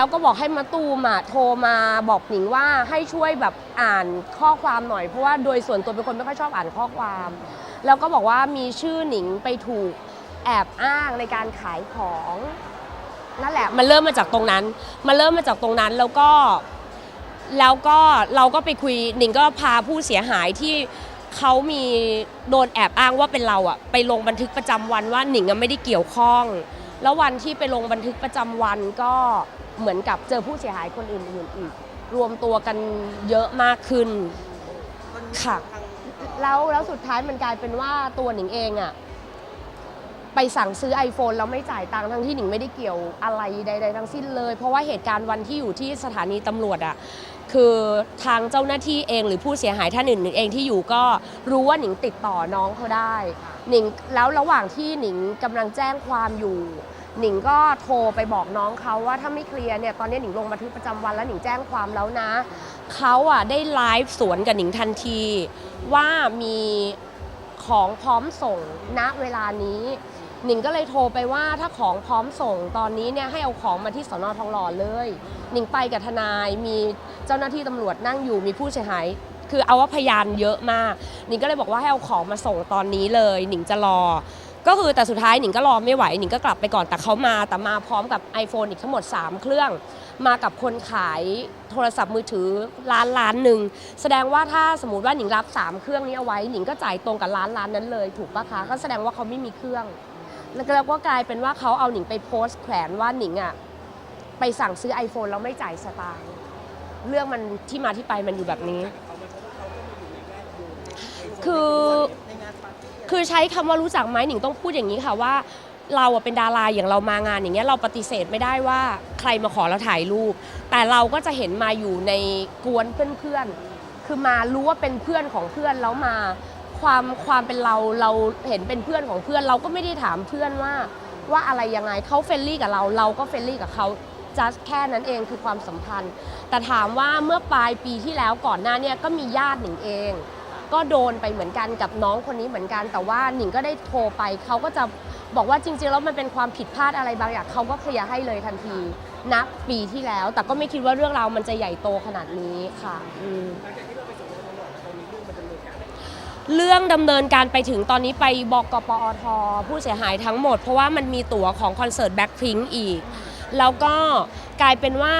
แล้วก็บอกให้มาตูมอะโทรมาบอกหนิงว่าให้ช่วยแบบอ่านข้อความหน่อยเพราะว่าโดยส่วนตัวเป็นคนไม่ค่อยชอบอ่านข้อความ แล้วก็บอกว่ามีชื่อหนิงไปถูกแอบอ้างในการขายของนั่นแหละ มันเริ่มมาจากตรงนั้น มันเริ่มมาจากตรงนั้นแล้วก็แล้วก็เราก็ไปคุยหนิงก็พาผู้เสียหายที่เขามีโดนแอบอ้างว่าเป็นเราอะไปลงบันทึกประจำวันว่าหนิงไม่ได้เกี่ยวข้อง แล้ววันที่ไปลงบันทึกประจำวันก็ เหมือนกับเจอผู้เสียหายคนอื่นๆอีก รวมตัวกันเยอะมากขึ้นค่ะแล้วแล้วสุดท้ายมันกลายเป็นว่าตัวหนิงเองอะไปสั่งซื้อ iPhone แล้วไม่จ่ายตังค์ทั้งที่หนิงไม่ได้เกี่ยวอะไรใด ๆ ทั้งสิ้นเลย เพราะว่าเหตุการณ์วันที่อยู่ที่สถานีตำรวจอะคือทางเจ้าหน้าที่เองหรือผู้เสียหายท่านอื่นเองที่อยู่ก็รู้ว่าหนิงติดต่อน้องเขาได้หนิงแล้วระหว่างที่หนิงกำลังแจ้งความอยู่ หนิงก็โทรไปบอกน้องเขาว่าถ้าไม่เคลียร์เนี่ยตอนนี้หนิงลงบันทึกประจำวันแล้วหนิงแจ้งความแล้วนะเขาอะได้ไลฟ์สวนกับหนิงทันที ว่ามีของพร้อมส่งณเวลานี้หนิงก็เลยโทรไปว่าถ้าของพร้อมส่งตอนนี้เนี่ยให้เอาของมาที่สอนอทองหล่อเลยหนิงไปกับทนายมีเจ้าหน้าที่ตำรวจนั่งอยู่มีผู้เสียหายคือเอาว่าพยานเยอะมากหนิงก็เลยบอกว่าให้เอาของมาส่งตอนนี้เลยหนิงจะรอ ก็คือแต่สุดท้ายหนิงก็รอไม่ไหวหนิงก็กลับไปก่อนแต่เขามาแต่มาพร้อมกับ iPhone อีกทั้งหมด 3 เครื่อง มากับคนขายโทรศัพท์มือถือร้านร้านหนึ่งแสดงว่าถ้าสมมติว่าหนิงรับ 3 เครื่องนี้เอาไว้หนิงก็จ่ายตรงกับร้านร้านนั้นเลย ถูกปะคะก็แสดงว่าเขาไม่มีเครื่อง แล้วก็กลายเป็นว่าเขาเอาหนิงไปโพสต์แขวนว่าหนิงอะไปสั่งซื้อ iPhone แล้วไม่จ่ายสตางค์เรื่องมันที่มาที่ไปมันอยู่แบบนี้ คือ คือใช้คำว่ารู้จักไหมหนิงต้องพูดอย่างนี้ค่ะว่าเราเป็นดาราอย่างเรามางานอย่างเงี้ยเราปฏิเสธไม่ได้ว่าใครมาขอเราถ่ายรูป แต่เราก็จะเห็นมาอยู่ในกวนเพื่อนๆคือมารู้ว่าเป็นเพื่อนของเพื่อนแล้วมาความความเป็นเราเราเห็นเป็นเพื่อนของเพื่อน เราก็ไม่ได้ถามเพื่อนว่าว่าอะไรยังไงเขาเฟรนลี่กับเรา เราก็เฟรนลี่กับเขาจัสแค่นั้นเองคือความสัมพันธ์ แต่ถามว่าเมื่อปลายปีที่แล้วก่อนหน้าเนี่ยก็มีญาติหนิงเอง ก็โดนไปเหมือนกันกับน้องคนนี้เหมือนกัน แต่ว่าหนิงก็ได้โทรไปเขาก็จะบอกว่าจริงๆแล้วมันเป็นความผิดพลาดอะไรบางอย่างเขาก็เคลียร์ให้เลยทันทีนับปีที่แล้ว แต่ก็ไม่คิดว่าเรื่องราวมันจะใหญ่โตขนาดนี้ค่ะอืมเรื่องดำเนินการไปถึงตอนนี้ไปบอกกปอทผู้เสียหายทั้งหมด เพราะว่ามันมีตั๋วของคอนเสิร์ตแบ็คพิงอีก แล้วก็กลายเป็นว่า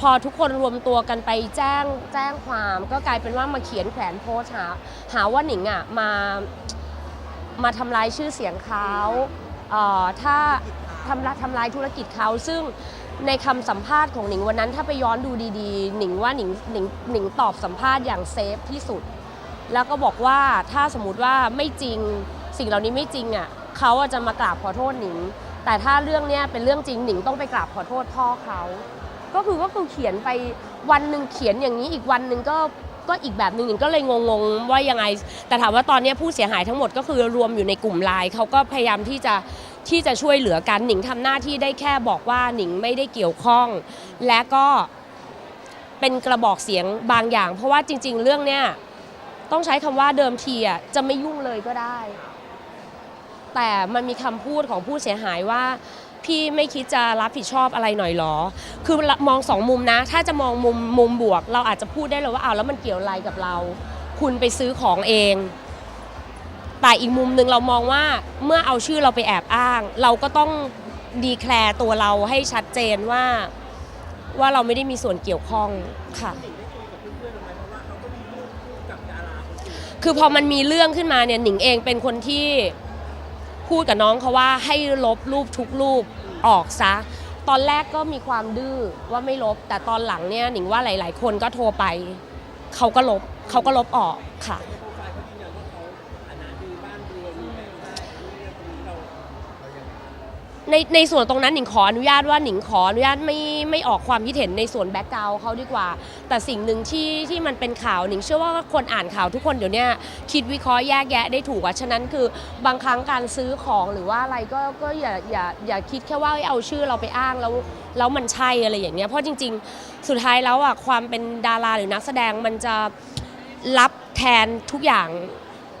พอทุกคนรวมตัวกันไปแจ้งแจ้งความ ก็กลายเป็นว่ามาเขียนแขวนโพสต์หาหาว่าหนิงอะมามาทำลายชื่อเสียงเขาเอ่อถ้าทำลายทำลายธุรกิจเขาซึ่งในคำสัมภาษณ์ของหนิงวันนั้นถ้าไปย้อนดูดีๆ หนิงว่าหนิงหนิงหนิงตอบสัมภาษณ์อย่างเซฟที่สุด แล้วก็บอกว่าถ้าสมมติว่าไม่จริงสิ่งเหล่านี้ไม่จริงอะเขาอะจะมากราบขอโทษหนิง แต่ถ้าเรื่องเนี้ยเป็นเรื่องจริงหนิงต้องไปกราบขอโทษพ่อเขา ก็คือก็คือเขียนไปวันหนึ่งเขียนอย่างนี้อีกวันหนึ่งก็ก็อีกแบบหนึ่งหนิงก็เลยงงๆว่ายังไง แต่ถามว่าตอนนี้ผู้เสียหายทั้งหมดก็คือรวมอยู่ในกลุ่มไลน์เขาก็พยายามที่จะที่จะช่วยเหลือกันหนิงทำหน้าที่ได้แค่บอกว่าหนิงไม่ได้เกี่ยวข้อง และก็เป็นกระบอกเสียงบางอย่าง เพราะว่าจริง ๆ เรื่องเนี้ยต้องใช้คำว่าเดิมทีอะจะไม่ยุ่งเลยก็ได้ แต่มันมีคำพูดของผู้เสียหายว่า พี่ไม่คิดจะรับผิดชอบอะไรหน่อยหรอ คือมองสองมุมนะ ถ้าจะมองมุมมุมบวก เราอาจจะพูดได้เลยว่าเอาแล้วมันเกี่ยวอะไรกับเรา คุณไปซื้อของเอง แต่อีกมุมหนึ่งเรามองว่าเมื่อเอาชื่อเราไปแอบอ้าง เราก็ต้องดีแคลร์ตัวเราให้ชัดเจนว่าว่าเราไม่ได้มีส่วนเกี่ยวข้องค่ะคือพอมันมีเรื่องขึ้นมาเนี่ยหนิงเองเป็นคนที่ พูดกับน้องเขาว่าให้ลบรูปทุกรูปออกซะ ตอนแรกก็มีความดื้อว่าไม่ลบ แต่ตอนหลังเนี่ยหนิงว่าหลาย ๆ คนก็โทรไป เขาก็ลบเขาก็ลบออกค่ะ ในในส่วนตรงนั้นหนิงขออนุญาตว่าหนิงขออนุญาตไม่ไม่ออกความคิดเห็นในส่วนแบ็กกราวเขาดีกว่า แต่สิ่งหนึ่งที่ที่มันเป็นข่าวหนิงเชื่อว่าคนอ่านข่าวทุกคนเดี๋ยวนี้คิดวิเคราะห์แยกแยะได้ถูกอะฉะนั้นคือบางครั้งการซื้อของหรือว่าอะไรก็ก็อย่าอย่าอย่าคิดแค่ว่าเอาชื่อเราไปอ้างแล้วแล้วมันใช่อะไรอย่างเงี้ยเพราะจริง ๆ สุดท้ายแล้วอะความเป็นดาราหรือนักแสดงมันจะรับแทนทุกอย่าง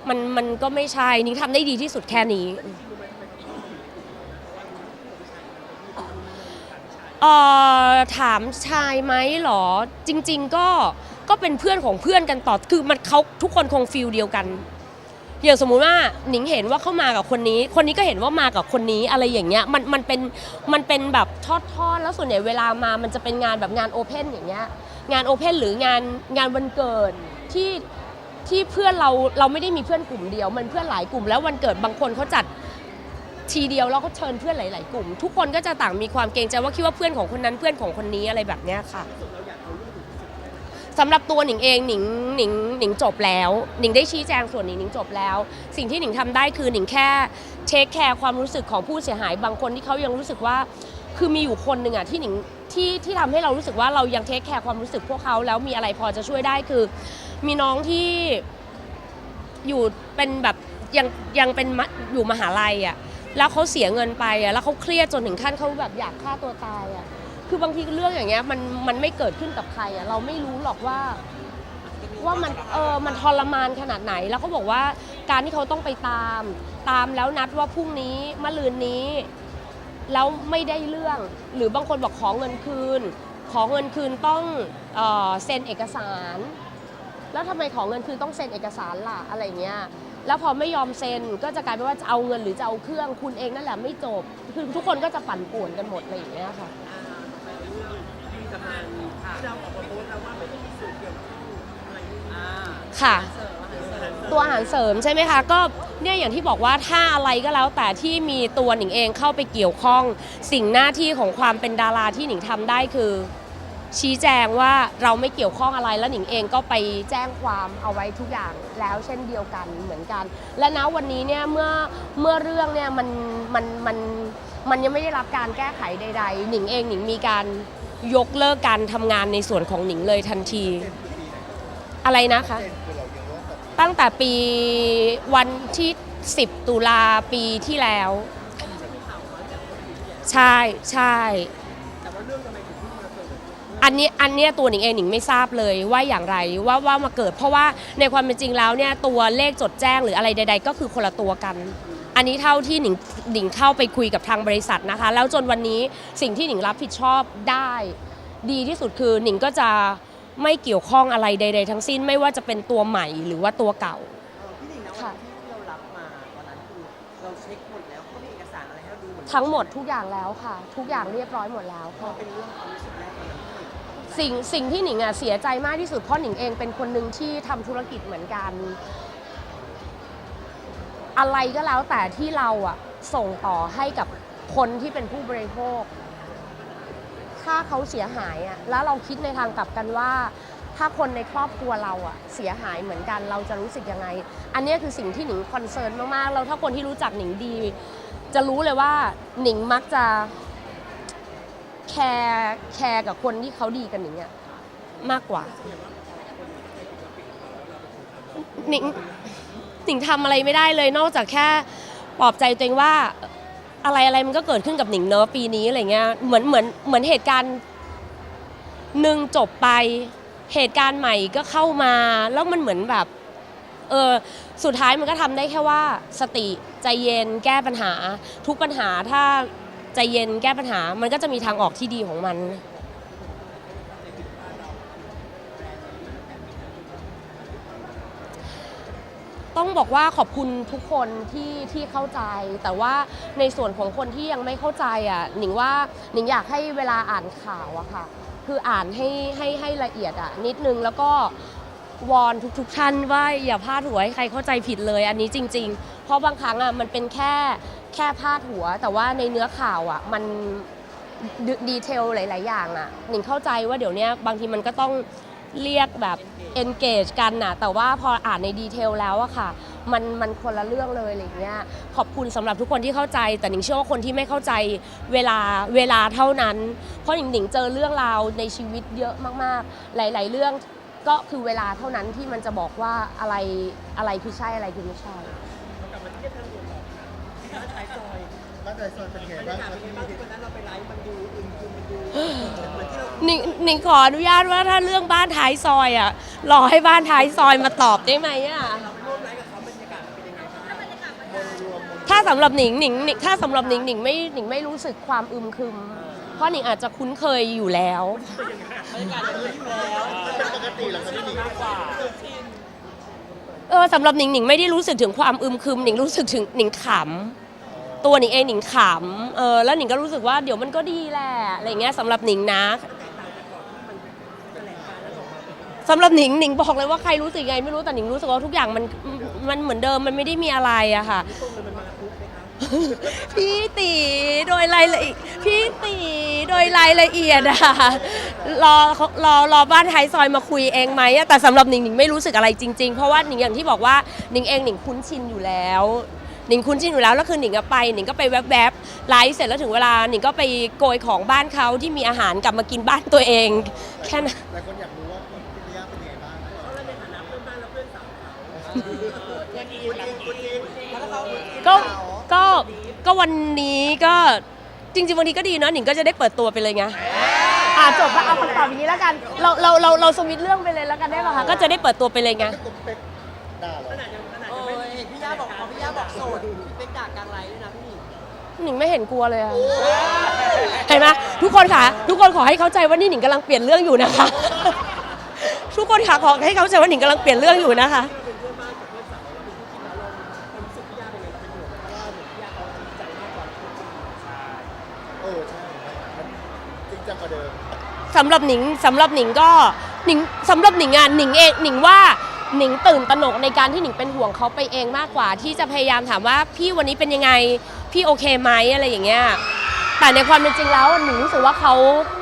มันมันก็ไม่ใช่นิงทำได้ดีที่สุดแค่นี้ เอ่อถามชายไหมเหรอ จริง ๆ ก็ก็เป็นเพื่อนของเพื่อนกันต่อคือมันเขาทุกคนคงฟิลเดียวกันอย่างสมมุติว่าหนิงเห็นว่าเข้ามากับคนนี้ คนนี้ก็เห็นว่ามากับคนนี้อะไรอย่างเงี้ยมันมันเป็นมันเป็นแบบทอดๆแล้วส่วนใหญ่เวลามามันจะเป็นงานแบบงานโอเพนอย่างเงี้ยงานโอเพนหรืองานงานวันเกิดที่ที่เพื่อนเราเราไม่ได้มีเพื่อนกลุ่มเดียว มันเพื่อนหลายกลุ่มแล้ววันเกิดบางคนเขาจัด ทีเดียวแล้วก็เชิญเพื่อนหลาย ๆ กลุ่ม ทุกคนก็จะต่างมีความเกรงใจว่าคิดว่าเพื่อนของคนนั้นเพื่อนของคนนี้อะไรแบบเนี้ยค่ะสำหรับตัวหนิงเองหนิงหนิงหนิงจบแล้วหนิงได้ชี้แจงส่วนหนิงหนิงจบแล้ว สิ่งที่หนิงทำได้คือหนิงแค่เทคแคร์ความรู้สึกของผู้เสียหายบางคนที่เขายังรู้สึกว่า คือมีอยู่คนหนึ่งอะที่หนิงที่ที่ทำให้เรารู้สึกว่าเรายังเทคแคร์ความรู้สึกพวกเขาแล้วมีอะไรพอจะช่วยได้คือ มีน้องที่อยู่เป็นแบบยังยังเป็นอยู่มหาลัยอะ แล้วเขาเสียเงินไปอะแล้วเขาเครียดจนถึงขั้นเขาแบบอยากฆ่าตัวตายอะคือบางทีเรื่องอย่างเงี้ยมันมันไม่เกิดขึ้นกับใครอะเราไม่รู้หรอกว่าว่ามันเออมันทรมานขนาดไหน แล้วเขาบอกว่าการที่เขาต้องไปตาม ตามแล้วนัดว่าพรุ่งนี้มะรืนนี้ แล้วไม่ได้เรื่อง หรือบางคนบอกขอเงินคืน ขอเงินคืนต้องเออเซ็นเอกสาร แล้วทำไมขอเงินคืนต้องเซ็นเอกสารล่ะอะไรเงี้ย แล้วพอไม่ยอมเซ็นก็จะกลายเป็นว่าจะเอาเงินหรือจะเอาเครื่องคุณเองนั่นแหละไม่จบคือทุกคนก็จะปั่นป่วนกันหมดอะไรอย่างเงี้ยค่ะค่ะ ตัวอาหารเสริมใช่ไหมคะ ก็เนี่ยอย่างที่บอกว่าถ้าอะไรก็แล้วแต่ที่มีตัวหนิงเองเข้าไปเกี่ยวข้อง สิ่งหน้าที่ของความเป็นดาราที่หนิงทำได้คือ ชี้แจงว่าเราไม่เกี่ยวข้องอะไรแล้วหนิงเองก็ไปแจ้งความเอาไว้ทุกอย่างแล้วเช่นเดียวกันเหมือนกัน และณวันนี้เนี่ยเมื่อเมื่อเรื่องเนี่ยมันมันมันมันยังไม่ได้รับการแก้ไขใด ๆ หนิงเองหนิงมีการยกเลิกการทำงานในส่วนของหนิงเลยทันที อะไรนะคะ ตั้งแต่ปีวันที่ 10 ตุลาปีที่แล้ว ใช่ใช่ นนี้อันเนี้ยตัวหนิงเองหนิงไม่ทราบเลยว่าอย่างไรว่าว่ามาเกิด เพราะว่าในความเป็นจริงแล้วเนี่ยตัวเลขจดแจ้งหรืออะไรใด ๆ ก็คือคนละตัวกัน อันนี้เท่าที่หนิงหนิงเข้าไปคุยกับทางบริษัทนะคะ แล้วจนวันนี้สิ่งที่หนิงรับผิดชอบได้ ดีที่สุดคือหนิงก็จะไม่เกี่ยวข้องอะไรใด ๆ ทั้งสิ้นไม่ว่าจะเป็นตัวใหม่หรือว่าตัวเก่า เออพี่หนิงนะวัค่ะนที่เรารับมาตอนนั้นคือเราเช็คหมดแล้วเขามีเอกสารอะไรให้เราดูหมดทั้งหมดทุกอย่างแล้วค่ะ ทุกอย่างเรียบร้อยหมดแล้วพอค่ะ เป็นเรื่องความรู้สึก สิ่งสิ่งที่หนิงอะเสียใจมากที่สุดเพราะหนิงเองเป็นคนหนึ่งที่ทำธุรกิจเหมือนกัน อะไรก็แล้วแต่ที่เราอะส่งต่อให้กับคนที่เป็นผู้บริโภค ถ้าเขาเสียหายอะแล้วเราคิดในทางกลับกันว่า ถ้าคนในครอบครัวเราอะเสียหายเหมือนกันเราจะรู้สึกยังไง อันเนี้ยคือสิ่งที่หนิงคอนเซิร์นมากๆแล้วถ้าคนที่รู้จักหนิงดี จะรู้เลยว่าหนิงมักจะ แคร์แคร์กับคนที่เขาดีกันหนิงอะมากกว่าหนิงหนิงทำอะไรไม่ได้เลยนอกจากแค่ปลอบใจตัวเองว่าอะไรอะไรมันก็เกิดขึ้นกับหนิงเนอะปีนี้อะไรเงี้ยเหมือนเหมือนเหมือนเหตุการณ์หนึ่งจบไปเหตุการณ์ใหม่ก็เข้ามา แล้วมันเหมือนแบบเออสุดท้ายมันก็ทำได้แค่ว่าสติใจเย็นแก้ปัญหา ทุกปัญหาถ้า ใจเย็นแก้ปัญหา มันก็จะมีทางออกที่ดีของมัน ต้องบอกว่าขอบคุณทุกคนที่ที่เข้าใจ แต่ว่าในส่วนของคนที่ยังไม่เข้าใจอะหนิงว่าหนิงอยากให้เวลาอ่านข่าวอะค่ะ คืออ่านให้ให้ให้ละเอียดอะนิดนึงแล้วก็วอนทุกๆท่านว่าอย่าพลาดหัวให้ใครเข้าใจผิดเลย อันนี้จริง ๆ เพราะบางครั้งอะมันเป็นแค่ แค่พาดหัว แต่ว่าในเนื้อข่าวอะมันดดีเทลหลาย ๆ อย่างอะหนิงเข้าใจว่าเดี๋ยวเนี้ยบางทีมันก็ต้องเรียกแบบ engage กันน่ะ แต่ว่าพออ่านในดีเทลแล้วอะค่ะ มันมันคนละเรื่องเลยอะไรอย่างเงี้ย ขอบคุณสำหรับทุกคนที่เข้าใจ แต่หนิงเชื่อว่าคนที่ไม่เข้าใจเวลาเวลาเท่านั้น เพราะหนิงหนิงเจอเรื่องราวในชีวิตเยอะมาก ๆ หลาย ๆ เรื่องก็คือเวลาเท่านั้นที่มันจะบอกว่าอะไรอะไรคือใช่อะไรคือไม่ใช่ ต่อที่ร้านขายซอยบ้านใจซอยเป็นไงบรรบ้างยากาศครับเป็นไงบ้างที่วันนั้นเราไปไลฟ์มันดูอึมครึมมันดูเหมือนที่เราหนิงหนิงขออนุญาตว่าถ้าเรื่องบ้านท้ายซอยอะรอให้บ้านท้ายซอยมาตอบได้ไหมอะ เราไปร่วมไลฟ์กับเขาบรรยากาศมันเป็นยังไงบ้างถ้าสำหรับหนิงหนิงหนิงถ้าสำหรับหนิงหนิงไม่หนิงไม่รู้สึกความอึมครึม เพเพราะหนิงอาจจะคุ้นเคยอยู่แล้ว บรรยากาศอย่างนี้อยู่แล้วเป็นปกติเหรอครับพี่หนิงมากกว่า เออสำหรับหนิงหนิงไม่ได้รู้สึกถึงความอึมครึมหนิงรู้สึกถึงหนิงขำตัวหนิงเองหนิงขำเออแล้วหนิงก็รู้สึกว่าเดี๋ยวมันก็ดีแหละอะไรเงี้ยสำหรับหนิงนะสำหรับหนิงหนิงบอกเลยว่าใครรู้สึกไงไม่รู้แต่หนิงรู้สึกว่าทุกอย่างมันมันเหมือนเดิมมันไม่ได้มีอะไรอะค่ะ พี่ตีโดยรายละเอียดพี่ตีโดยรายละเอียดอะรอรอรอบ้านท้ายซอยมาคุยเองไหมอะแต่สำหรับหนิงหนิงไม่รู้สึกอะไรจริง ๆ เพราะว่าหนิงอย่างที่บอกว่าหนิงเองหนิงคุ้นชินอยู่แล้วหนิงคุ้นชินอยู่แล้วแล้วคือหนิงก็ไปหนิงก็ไปแวบๆไลฟ์เสร็จแล้วถึงเวลาหนิงก็ไปโกยของบ้านเขาที่มีอาหารกลับมากินบ้านตัวเอง แค่นั้นหลายคนอยากรู้ว่าพี่นิย่าเป็นยังไงบ้างแล้วเขาก็ ก็ก็วันนี้ก็จริงๆวันนี้ก็ดีเนาะหนิงก็จะได้เปิดตัวไปเลยไงอ่าจบแล้วเอาคำตอบอย่างนี้แล้วกัน เราเราเราเราสวิตช์เรื่องไปเลยแล้วกันได้ป่ะคะก็จะได้เปิดตัวไปเลยไงไม่กดเป๊กด่าเหรอโอ้ยพี่ย่าบอกพอพี่ย่าบอกโสดพี่เป๊กด่ากลางไลน์ด้วยนะพี่หนิงไม่เห็นกลัวเลยอะเห็นไหมทุกคนค่ะ ทุกคนขอให้เข้าใจว่านี่หนิงกำลังเปลี่ยนเรื่องอยู่นะคะ ทุกคนค่ะขอให้เข้าใจว่าหนิงกำลังเปลี่ยนเรื่องอยู่นะคะ เออใช่มันจริงจังกว่าเดิม สำหรับหนิงสำหรับหนิงก็หนิงสำหรับหนิงอะหนิงเองหนิงว่าหนิงตื่นตระหนกในการที่หนิงเป็นห่วงเขาไปเองมากกว่า ที่จะพยายามถามว่าพี่วันนี้เป็นยังไงพี่โอเคไหมอะไรอย่างเงี้ยแต่ในความเป็นจริงแล้วหนิงรู้สึกว่าเขา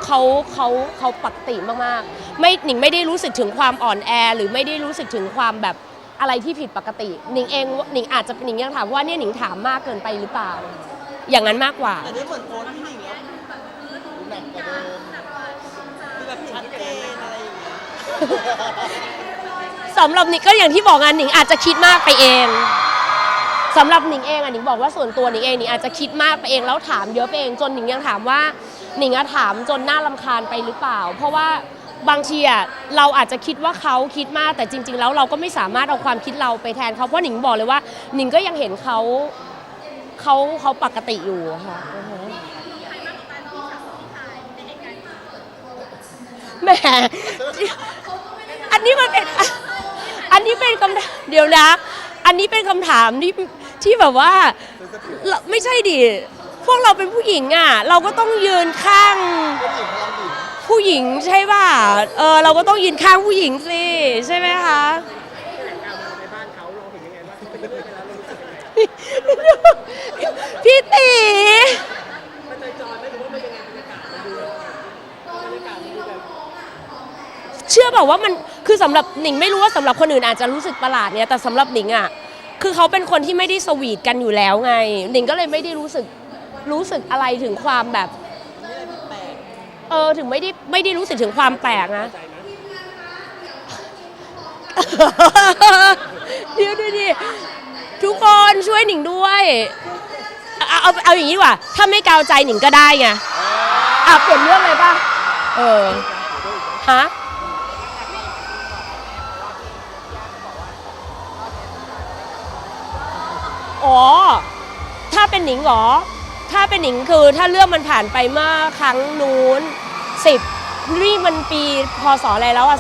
เขาเขาเขาปกติมากๆไม่หนิงไม่ได้รู้สึกถึงความอ่อนแอ หรือไม่ได้รู้สึกถึงความแบบอะไรที่ผิดปกติหนิงเองหนิงอาจจะหนิงยังถามว่าเนี่ยหนิงถามมากเกินไปหรือเปล่า อย่างนั้นมากกว่าแต่ด้วยเหมือนโพสต์พี่หนิงแล้วหนักกว่าเดิม คือแบบชัดเจนอะไรอย่างเงี้ย สำหรับหนิงก็อย่างที่บอกงานหนิงอาจจะคิดมากไปเองสำหรับหนิงเองอะหนิงบอกว่าส่วนตัวหนิงเองหนิงอาจจะคิดมากไปเองแล้วถามเยอะไปเองจนหนิงยังถามว่าหนิงอะถามจนน่ารำคาญไปหรือเปล่า เพราะว่าบางทีอะเราอาจจะคิดว่าเขาคิดมากแต่จริง ๆ แล้วเราก็ไม่สามารถเอาความคิดเราไปแทนเขาเพราะหนิงบอกเลยว่าหนิงก็ยังเห็นเขาเขาเขาปกติอยู่ค่ะอือฮึ แหมอันนี้มันเป็นอันนี้เป็นคำถามเดี๋ยวนะ อันนี้เป็นคำถามที่ที่แบบว่าไม่ใช่ดิพวกเราเป็นผู้หญิงอะ เราก็ต้องยืนข้าง ผู้หญิงพลังหญิงผู้หญิงใช่ป่ะเออเราก็ต้องยืนข้างผู้หญิงสิใช่ไหมคะพี่ตี เชื่อแบบว่ามันคือสำหรับหนิงไม่รู้ว่าสำหรับคนอื่นอาจจะรู้สึกประหลาดเนี่ยแต่สำหรับหนิงอะคือเขาเป็นคนที่ไม่ได้สวีทกันอยู่แล้วไงหนิงก็เลยไม่ได้รู้สึกรู้สึกอะไรถึงความแบบเออถึงไม่ได้ไม่ได้รู้สึกถึงความแปลกนะเดี๋ยวดูดิทุกคนช่วยหนิงด้วยเอาเอาเอาอย่างนี้ดีกว่า ถ้าไม่กาวใจหนิงก็ได้ไงอะเปลี่ยนเรื่องเลยป่ะ เออฮะ อ๋อ ถ้าเป็นหนิงเหรอ ถ้าเป็นหนิงคือถ้าเรื่องมันผ่านไปเมื่อครั้งนู้นสิบนี่มันปีพศอะไรแล้วอะ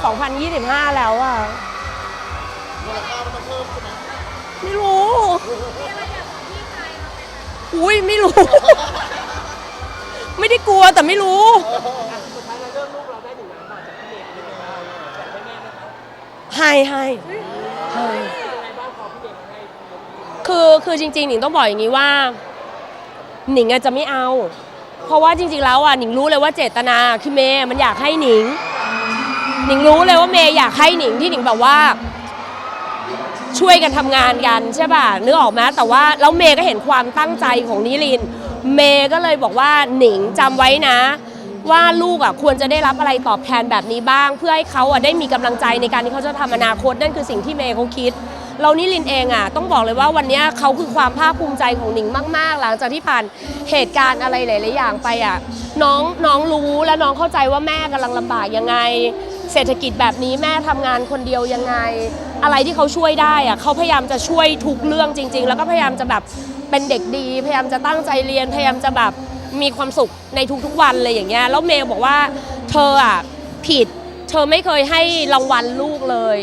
2025 แล้วอะ มูลค่ามันต้องเพิ่มใช่ไหมไม่รู้ อุ้ยไม่รู้ ไม่ได้กลัวแต่ไม่รู้ สุดท้ายเราเรื่องลูกเราได้หนึ่งล้านบาทจากพี่เมย์เป็นยังไงบ้างอยากได้แม่ไหมครับให้ให้ให้ คือคือจริงๆหนิงต้องบอกอย่างนี้ว่า หนิงอาจจะไม่เอา เพราะว่าจริงๆแล้วอะหนิงรู้เลยว่าเจตนาคือเมย์มันอยากให้หนิง หนิงรู้เลยว่าเมย์อยากให้หนิงที่หนิงแบบว่า ช่วยกันทำงานกันใช่ป่ะนึกออกไหมแต่ว่าแล้วเมย์ก็เห็นความตั้งใจของนิรินทร์เมย์ก็เลยบอกว่าหนิงจำไว้นะ ว่าลูกอะควรจะได้รับอะไรตอบแทนแบบนี้บ้าง เพื่อให้เขาอะได้มีกำลังใจในการที่เขาจะทำอนาคตนั่นคือสิ่งที่เมย์เขาคิด เรานิรินเองอะต้องบอกเลยว่าวันนี้เขาคือความภาคภูมิใจของหนิงมาก ๆ หลังจากที่ผ่านเหตุการณ์อะไรหลาย ๆ อย่างไปอะน้องน้องรู้และน้องเข้าใจว่าแม่กำลังลำบากยังไง เศรษฐกิจแบบนี้แม่ทำงานคนเดียวยังไง อะไรที่เขาช่วยได้อะเขาพยายามจะช่วยทุกเรื่องจริง ๆ แล้วก็พยายามจะแบบเป็นเด็กดี พยายามจะตั้งใจเรียนพยายามจะแบบมีความสุขในทุกๆวันเลยอย่างเงี้ยแล้วเมย์บอกว่าเธออะผิด เธอไม่เคยให้รางวัลลูกเลย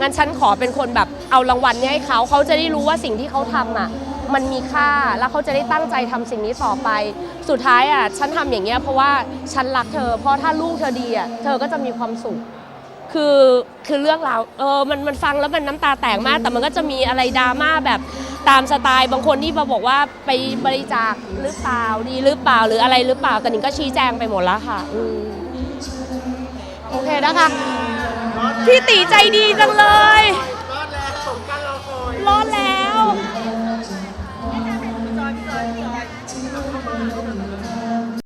งั้นฉันขอเป็นคนแบบเอารางวัลนี้ให้เขาเขาจะได้รู้ว่าสิ่งที่เขาทำอะมันมีค่าแล้วเขาจะได้ตั้งใจทำสิ่งนี้ต่อไป สุดท้ายอะฉันทำอย่างเงี้ยเพราะว่าฉันรักเธอ เพราะถ้าลูกเธอดีอะเธอก็จะมีความสุข คือคือเรื่องราวเออมันมันฟังแล้วมันน้ำตาแตกมาก แต่มันก็จะมีอะไรดราม่าแบบตามสไตล์บางคนที่มาบอกว่าไปบริจาคหรือเปล่าดีหรือเปล่าหรืออะไรหรือเปล่าแต่หนิงก็ชี้แจงไปหมดแล้วค่ะอโอเคนะคะ พี่ตีใจดีจังเลย